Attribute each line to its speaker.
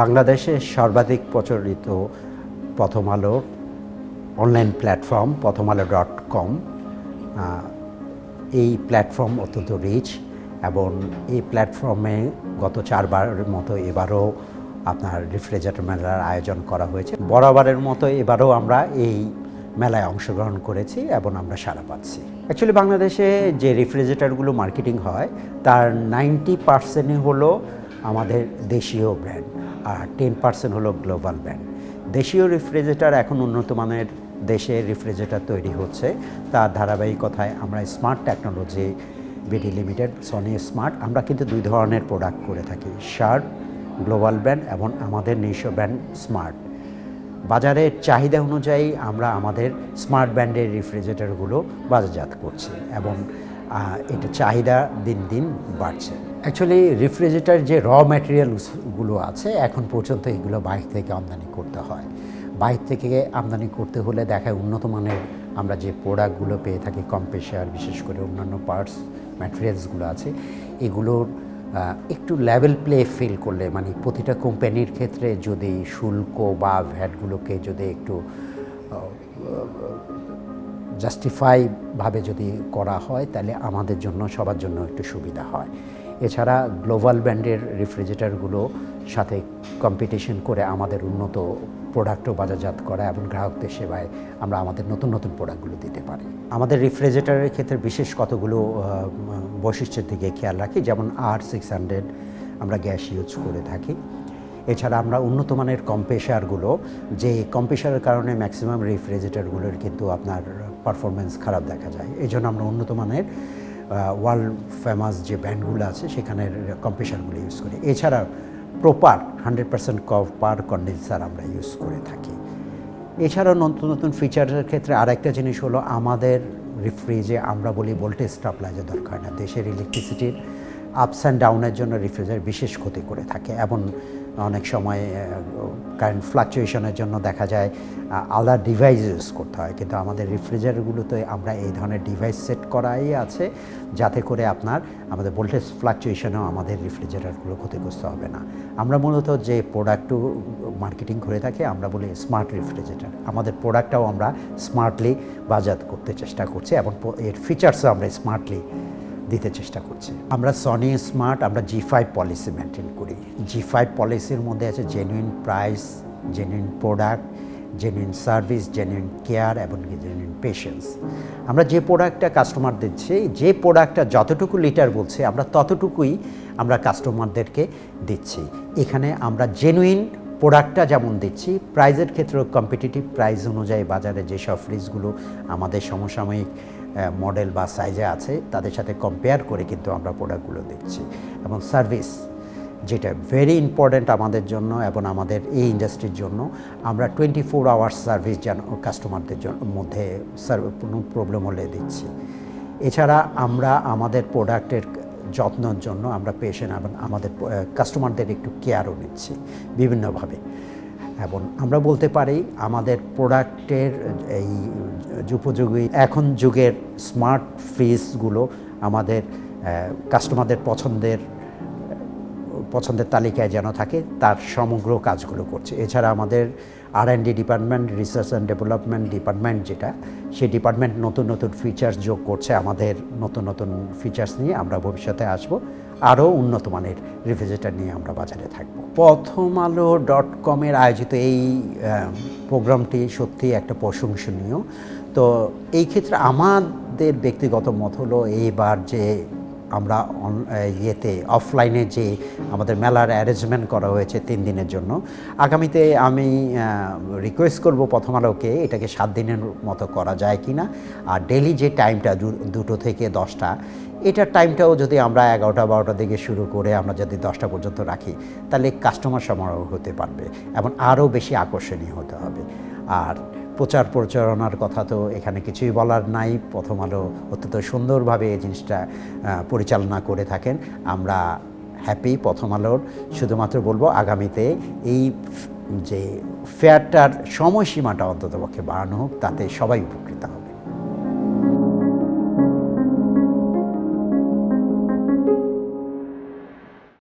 Speaker 1: বাংলাদেশে সর্বাধিক প্রচলিত প্রথম আলোর অনলাইন প্ল্যাটফর্ম প্রথম আলো ডট কম এই প্ল্যাটফর্ম অত্যন্ত রিচ এবং এই প্ল্যাটফর্মে গত চারবারের মতো এবারও আপনার রেফ্রিজারেটর মেলার আয়োজন করা হয়েছে। বরাবরের মতো এবারও আমরা এই মেলায় অংশগ্রহণ করেছি এবং আমরা সারা পাচ্ছি। অ্যাকচুয়ালি বাংলাদেশে যে রেফ্রিজারেটরগুলো মার্কেটিং হয়, তার নাইনটি পার্সেন্টই হলো আমাদের দেশীয় ব্র্যান্ড আর টেন পার্সেন্ট হলো গ্লোবাল ব্যান্ড দেশীয় রেফ্রিজারেটর এখন উন্নত মানের দেশে রেফ্রিজারেটর তৈরি হচ্ছে। তার ধারাবাহিকতায় আমরা smart technology BD limited Sony smart আমরা কিন্তু দুই ধরনের প্রোডাক্ট করে থাকি। শার্ট গ্লোবাল ব্র্যান্ড এবং আমাদের নিজস্ব ব্র্যান্ড স্মার্ট বাজারের চাহিদা অনুযায়ী আমরা আমাদের স্মার্ট ব্র্যান্ডের রেফ্রিজারেটরগুলো বাজারজাত করছি এবং এটা চাহিদা দিন দিন বাড়ছে। অ্যাকচুয়ালি রেফ্রিজারেটার যে র ম্যাটেরিয়ালসগুলো আছে, এখন পর্যন্ত এগুলো বাইরে থেকে আমদানি করতে হয়। বাইরে থেকে আমদানি করতে হলে দেখায় উন্নত মানের আমরা যে প্রোডাক্টগুলো পেয়ে থাকি কম্প্রেসার বিশেষ করে অন্যান্য পার্টস ম্যাটেরিয়ালসগুলো আছে, এগুলোর একটু লেভেল প্লে ফিল করলে মানে প্রতিটা কোম্পানির ক্ষেত্রে যদি শুল্ক বা ভ্যাটগুলোকে যদি একটু জাস্টিফাইভাবে যদি করা হয়, তাহলে আমাদের জন্য, সবার জন্য একটু সুবিধা হয়। এছাড়া গ্লোবাল ব্র্যান্ডের রেফ্রিজারেটরগুলো সাথে কম্পিটিশন করে আমাদের উন্নত প্রোডাক্টও বাজারজাত করা এবং গ্রাহকদের সেবায় আমরা আমাদের নতুন নতুন প্রোডাক্টগুলো দিতে পারি। আমাদের রেফ্রিজারেটরের ক্ষেত্রে বিশেষ কতগুলো বৈশিষ্ট্যের দিকে খেয়াল রাখি? যেমন আর সিক্স হান্ড্রেড আমরা গ্যাস ইউজ করে থাকি। এছাড়া আমরা উন্নত মানের কম্প্রেসারগুলো যে কম্প্রেসারের কারণে ম্যাক্সিমাম রেফ্রিজারেটরগুলোর কিন্তু আপনার পারফরমেন্স খারাপ দেখা যায়। এই জন্য আমরা উন্নত মানের ওয়ার্ল্ড ফেমাস যে ব্র্যান্ডগুলো আছে সেখানের কম্প্রেসারগুলো ইউজ করি। এছাড়া proper hundred percent copper condenser আমরা ইউজ করে থাকি। এছাড়াও নতুন নতুন ফিচারের ক্ষেত্রে আরেকটা জিনিস হলো আমাদের রিফ্রিজে আমরা বলি ভোল্টেজ স্টাপলাইজার দরকার না। দেশের ইলেকট্রিসিটির আপস অ্যান্ড ডাউনের জন্য রিফ্রিজারেটর বিশেষ ক্ষতি করে থাকে। এবং অনেক সময় কারেন্ট ফ্লাকচুয়েশনের জন্য দেখা যায় আলাদা ডিভাইস ইউজ করতে হয়। কিন্তু আমাদের রেফ্রিজারেটরগুলোতে আমরা এই ধরনের ডিভাইস সেট করাই আছে, যাতে করে আপনার, আমাদের ভোল্টেজ ফ্লাকচুয়েশনেও আমাদের রেফ্রিজারেটরগুলো ক্ষতিগ্রস্ত হবে না। আমরা মূলত যে প্রোডাক্টও মার্কেটিং করে থাকি, আমরা বলি স্মার্ট রেফ্রিজারেটর আমাদের প্রোডাক্টটাও আমরা স্মার্টলি বাজার করতে চেষ্টা করছি এবং এর ফিচার্সও আমরা স্মার্টলি দিতে চেষ্টা করছি। আমরা সনি স্মার্ট আমরা জি ফাইভ পলিসি মেনটেন করি। জি ফাইভ পলিসির মধ্যে আছে genuine price genuine product genuine service genuine care এবং জেনুইন পেশেন্স আমরা যে প্রোডাক্টটা কাস্টমার দিচ্ছি, যে প্রোডাক্টটা যতটুকু লিটার বলছে, আমরা ততটুকুই আমরা কাস্টমারদেরকে দিচ্ছি। এখানে আমরা জেনুইন প্রোডাক্টটা যেমন দিচ্ছি প্রাইজের ক্ষেত্রেও কম্পিটিটিভ প্রাইস অনুযায়ী বাজারে যেসব ফ্রিজগুলো আমাদের সমসাময়িক মডেল বা সাইজে আছে, তাদের সাথে কম্পেয়ার করে কিন্তু আমরা প্রোডাক্টগুলো দিচ্ছি এবং সার্ভিস যেটা ভেরি ইম্পর্ট্যান্ট আমাদের জন্য এবং আমাদের এই ইন্ডাস্ট্রির জন্য, আমরা টোয়েন্টি ফোর আওয়ার্স সার্ভিস যেন কাস্টমারদের জন্য মধ্যে সার্ভ- কোনো প্রবলেম হলে দিচ্ছি। এছাড়া আমরা আমাদের প্রোডাক্টের যত্নের জন্য আমরা পেশেন্ট এবং আমাদের কাস্টমারদের একটু কেয়ারও নিচ্ছি, বিভিন্নভাবে। এবং আমরা বলতে পারি আমাদের প্রোডাক্টের এই উপযোগী এখন যুগের স্মার্ট ফ্রিজগুলো আমাদের কাস্টমারদের পছন্দের পছন্দের তালিকায় যেন থাকে, তার সমগ্র কাজগুলো করছে। এছাড়া আমাদের R and D department, research and development department যেটা, সেই ডিপার্টমেন্ট নতুন নতুন ফিচার্স যোগ করছে আমাদের নতুন নতুন ফিচার্স নিয়ে আমরা ভবিষ্যতে আসব। আরও উন্নত মানের রেফ্রিজারেটর নিয়ে আমরা বাজারে থাকব। প্রথম আলো ডট কমের আয়োজিত এই প্রোগ্রামটি সত্যি একটা প্রশংসনীয়। তো এই ক্ষেত্রে আমাদের ব্যক্তিগত মত হলো এইবার যে আমরা ইয়েতে অফলাইনে যে আমাদের মেলার অ্যারেঞ্জমেন্ট করা হয়েছে তিন দিনের জন্য, আগামীতে আমি রিকোয়েস্ট করব প্রথম আলোকে এটাকে সাত দিনের মতো করা যায় কি না আর ডেলি যে টাইমটা দুটো থেকে দশটা, এটার টাইমটাও যদি আমরা এগারোটা বারোটা দিকে শুরু করে আমরা যদি দশটা পর্যন্ত রাখি, তাহলে কাস্টমার সমারোহ হতে পারবে এবং আরও বেশি আকর্ষণীয় হতে হবে। আর প্রচার প্রচারণার কথা তো এখানে কিছুই বলার নাই। প্রথম আলো অত্যন্ত সুন্দরভাবে এই জিনিসটা পরিচালনা করে থাকেন। আমরা হ্যাপি প্রথম আলোর শুধুমাত্র বলব আগামীতে এই যে ফেয়ারটার সময়সীমাটা অন্ততপক্ষে বাড়ানো হোক, তাতে সবাই উপকৃত হবে